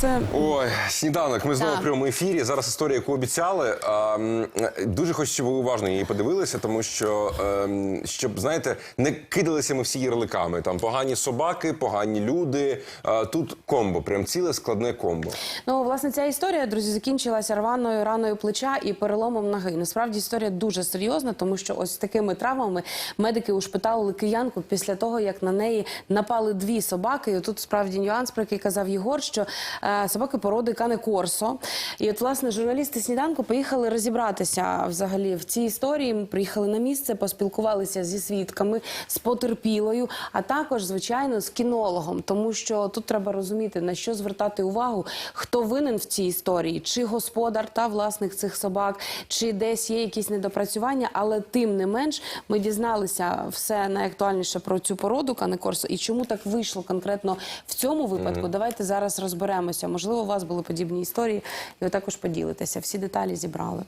Це Ой, сніданок. Ми знову в прямому ефірі. Зараз історія, яку обіцяли. А, дуже хочу, щоб ви уважно її подивилися, тому що ем, щоб знаєте, не кидалися ми всі ярликами. Там погані собаки, погані люди. А, тут комбо, прям ціле складне комбо. ну власне ця історія, друзі, закінчилася рваною раною плеча і переломом ноги. Насправді історія дуже серйозна, тому що ось такими травмами медики ушпиталили киянку після того, як на неї напали дві собаки. І тут справді нюанс, про який казав Єгор, що е, собаки породи Кане Корсо. І от власне журналісти сніданку поїхали розібратися взагалі в цій історії. Ми приїхали на місце, поспілкувалися зі свідками, з потерпілою, а також звичайно з кінологом, тому що тут треба розуміти на що звертати увагу, хто винен в цій історії, чи господар та власник цих собак, чи десь є якісь недопрацювання, але тим не менш ми дізналися все найактуальніше про цю породу Кане Корсо і чому так вийшло конкретно в цьому випадку. Давайте зараз розберемося. Можливо, у вас були подібні історії, і ви також поділитеся. Всі деталі зібрали.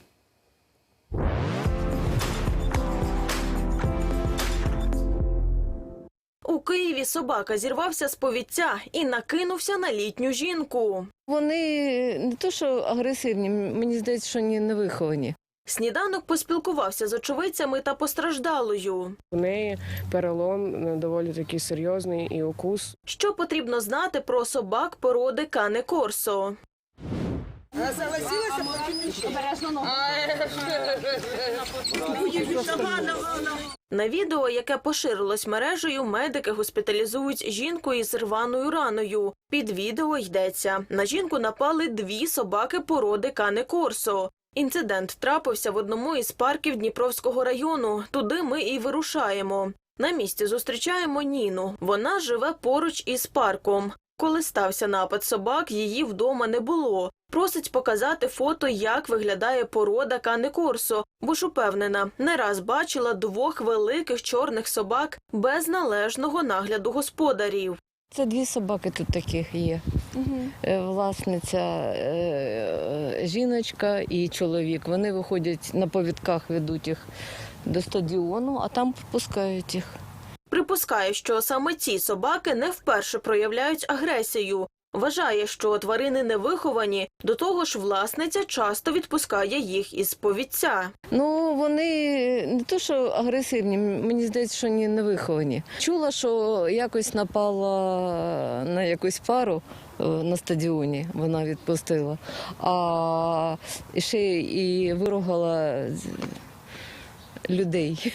У Києві собака зірвався з повіття і накинувся на літню жінку. Вони не то, що агресивні, мені здається, що вони не виховані. Сніданок поспілкувався з очевидцями та постраждалою. У неї перелом е, доволі такий серйозний і укус. Що потрібно знати про собак породи Кане Корсо? На відео, яке поширилось мережею, медики госпіталізують жінку із рваною раною. Під відео йдеться: на жінку напали дві собаки породи Кане Корсо. Інцидент трапився в одному із парків Дніпровського району. Туди ми і вирушаємо. На місці зустрічаємо Ніну. Вона живе поруч із парком. Коли стався напад собак, її вдома не було. Просить показати фото, як виглядає порода Кане Корсо, бо ж упевнена, не раз бачила двох великих чорних собак без належного нагляду господарів. Це дві собаки тут таких є. Е, Власниця е, жіночка і чоловік. Вони виходять на повідках, ведуть їх до стадіону, а там пускають їх. Припускає, що саме ці собаки не вперше проявляють агресію. Вважає, що тварини не виховані, до того ж власниця часто відпускає їх із повідця. Ну, вони не то, що агресивні, мені здається, що вони не виховані. Чула, що якось напала на якусь пару на стадіоні, вона відпустила, а ще і виругала людей.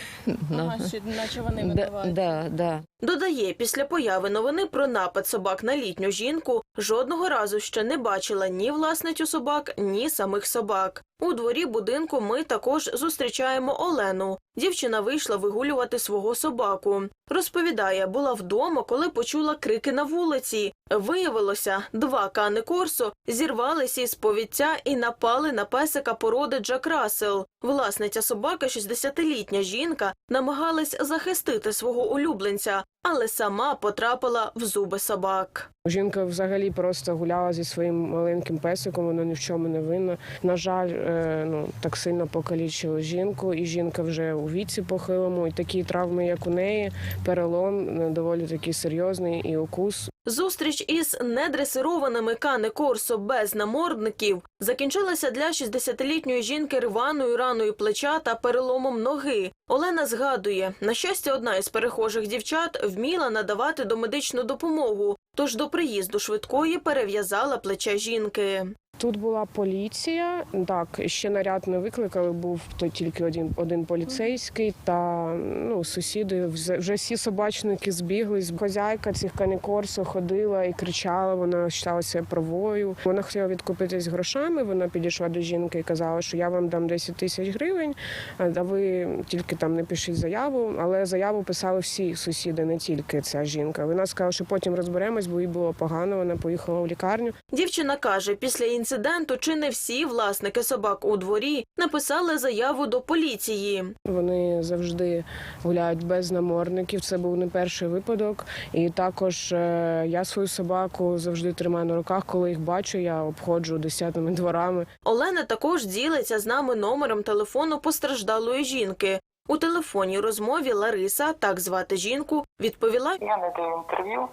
Ага, наче вони Да, да, да. Додає, після появи новини про напад собак на літню жінку жодного разу ще не бачила ні власницю собак, ні самих собак. У дворі будинку ми також зустрічаємо Олену. Дівчина вийшла вигулювати свого собаку. Розповідає, була вдома, коли почула крики на вулиці. Виявилося, два кани Корсо зірвалися із повіття і напали на песика породи Джак Рассел. Власниця собаки, 60-літня жінка, намагалась захистити свого улюбленця, але сама потрапила в зуби собак. Жінка взагалі просто гуляла зі своїм маленьким песиком, вона ні в чому не винна. На жаль, е, ну так сильно покалічила жінку, і жінка вже у віці похилому. І такі травми, як у неї, перелом е, доволі такий серйозний і укус. Зустріч із недресированими кане Корсо без намордників закінчилася для 60-літньої жінки рваною раною плеча та переломом ноги. Олена згадує, на щастя, одна із перехожих дівчат вміла надавати домедичну допомогу, тож до приїзду швидкої перев'язала плече жінки. Тут була поліція. Так, ще наряд не викликали. Був то тільки один, один поліцейський та ну сусіди. Вже всі собачники збіглись. Хозяйка цих канікорсу ходила і кричала. Вона вважалася правою. Вона хотіла відкупитись грошами. Вона підійшла до жінки і казала, що я вам дам 10 тисяч гривень, а ви тільки там не пишіть заяву. Але заяву писали всі сусіди, не тільки ця жінка. Вона сказала, що потім розберемось, бо їй було погано. Вона поїхала в лікарню. Дівчина каже, після інциденту чи не всі власники собак у дворі написали заяву до поліції. Вони завжди гуляють без намордників. Це був не перший випадок. І також е, я свою собаку завжди тримаю на руках. Коли їх бачу, я обходжу десятими дворами. Олена також ділиться з нами номером телефону постраждалої жінки. У телефонній розмові Лариса, так звати жінку, відповіла Я не даю інтерв'ю.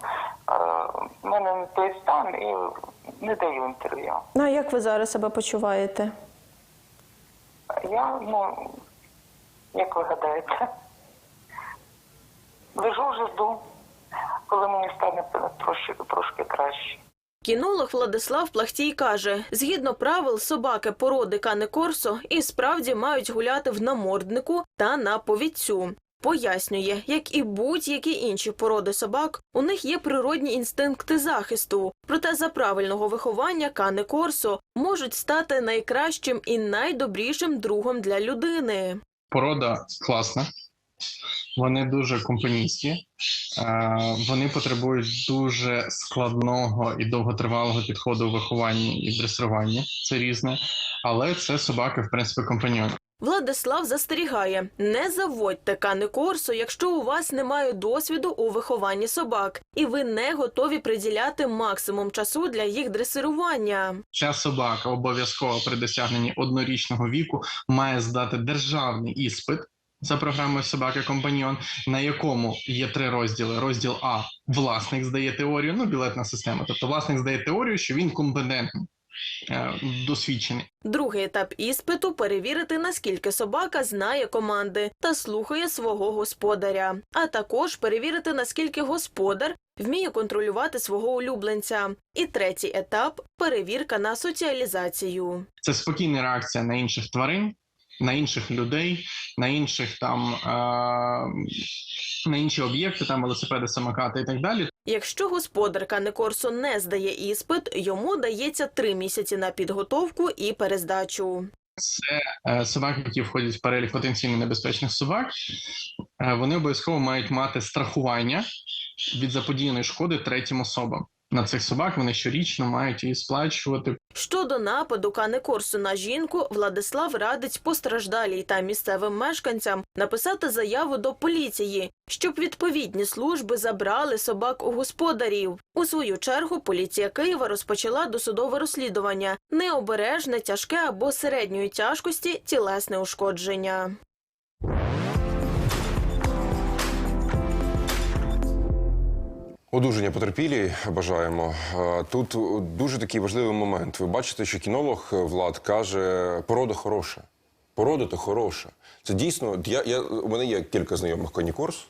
Е, У мене не той стан, і не даю інтерв'ю. Ну а як ви зараз себе почуваєте? Я, ну, як ви гадаєте, лежу вже жду, коли мені стане трошки, трошки краще. Кінолог Владислав Плахтій каже, згідно правил, собаки породи Кане Корсо і справді мають гуляти в наморднику та на повідцю. Пояснює, як і будь-які інші породи собак, у них є природні інстинкти захисту. Проте за правильного виховання Кане Корсо можуть стати найкращим і найдобрішим другом для людини. Порода класна, вони дуже компанійські, е, вони потребують дуже складного і довготривалого підходу у вихованні і в дресируванні. Це різне, але це собаки, в принципі, компаньйони. Владислав застерігає: не заводьте кане корсо, якщо у вас немає досвіду у вихованні собак, і ви не готові приділяти максимум часу для їх дресирування. Ця собака обов'язково при досягненні однорічного віку має здати державний іспит за програмою собаки компаньйон, на якому є три розділи. Розділ А власник здає теорію, ну білетна система. Тобто власник здає теорію, що він компетентний, досвідчений. Другий етап іспиту перевірити, наскільки собака знає команди та слухає свого господаря, а також перевірити, наскільки господар вміє контролювати свого улюбленця. І третій етап перевірка на соціалізацію. Це спокійна реакція на інших тварин, на інших людей, на інших там е, на інші об'єкти, там велосипеди, самокати і так далі. Якщо господарка Некорсо Корсо не здає іспит, йому дається три місяці на підготовку і перездачу. Це е, собаки, які входять в перелік потенційно небезпечних собак. Е, вони обов'язково мають мати страхування від заподіяної шкоди третім особам. На цих собак вони щорічно мають її сплачувати Щодо нападу Кане Корсо на жінку, Владислав радить постраждалій та місцевим мешканцям написати заяву до поліції, щоб відповідні служби забрали собак у господарів. У свою чергу поліція Києва розпочала досудове розслідування необережне, тяжке або середньої тяжкості тілесне ушкодження. Одужання потерпілі бажаємо. Тут дуже такий важливий момент. Ви бачите, що кінолог е, Влад каже, порода хороша. Порода то хороша. Це дійсно. Я, я, у мене є кілька знайомих конікорс.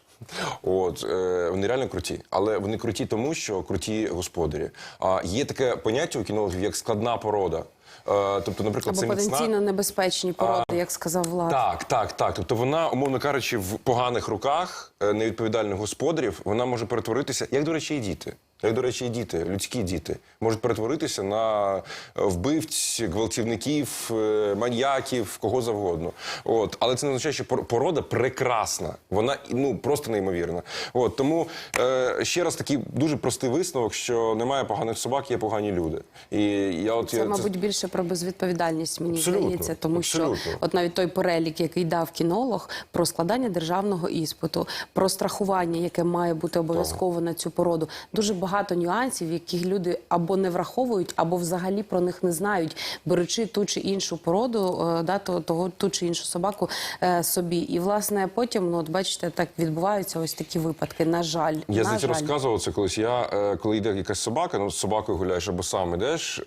От е, вони реально круті, але вони круті тому, що круті господарі. А є таке поняття у кінологів як складна порода. Е, тобто, наприклад, Або це міцна... небезпечні породи, як сказав Влад. Так, так, так. Тобто вона, умовно кажучи, в поганих руках е, невідповідальних господарів вона може перетворитися, як до речі, і діти. Як, до речі, і діти, людські діти можуть перетворитися на е, вбивць, гвалтівників, е, маньяків, кого завгодно. От, але це не означає, що пор- порода прекрасна. Вона ну просто неймовірна. От тому е, ще раз такий дуже простий висновок, що немає поганих собак, є погані люди. І я от Це, я мабуть, більше про безвідповідальність, мені Абсолютно, здається, тому що от навіть той перелік, який дав кінолог, про складання державного іспиту, про страхування, яке має бути обов'язково на цю породу. Дуже багато нюансів, яких люди або не враховують, або взагалі про них не знають, беручи ту чи іншу породу, е, да, то- того ту чи іншу собаку е, собі. І власне потім, ну от бачите, так відбуваються ось такі випадки. На жаль, Я на розказував це колись. Я е, коли йде якась собака, ну з собакою гуляєш або сам ідеш.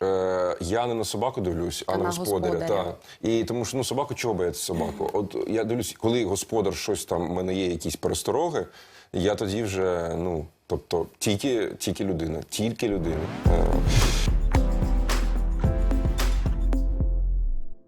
Я не на собаку дивлюсь, а, А на на господаря. господаря. Та. І тому що ну собаку чого бояться собаку? От я дивлюсь, коли господар щось там, в мене є якісь перестороги, я тоді вже ну. Тобто тільки, тільки людина, тільки людина. Е,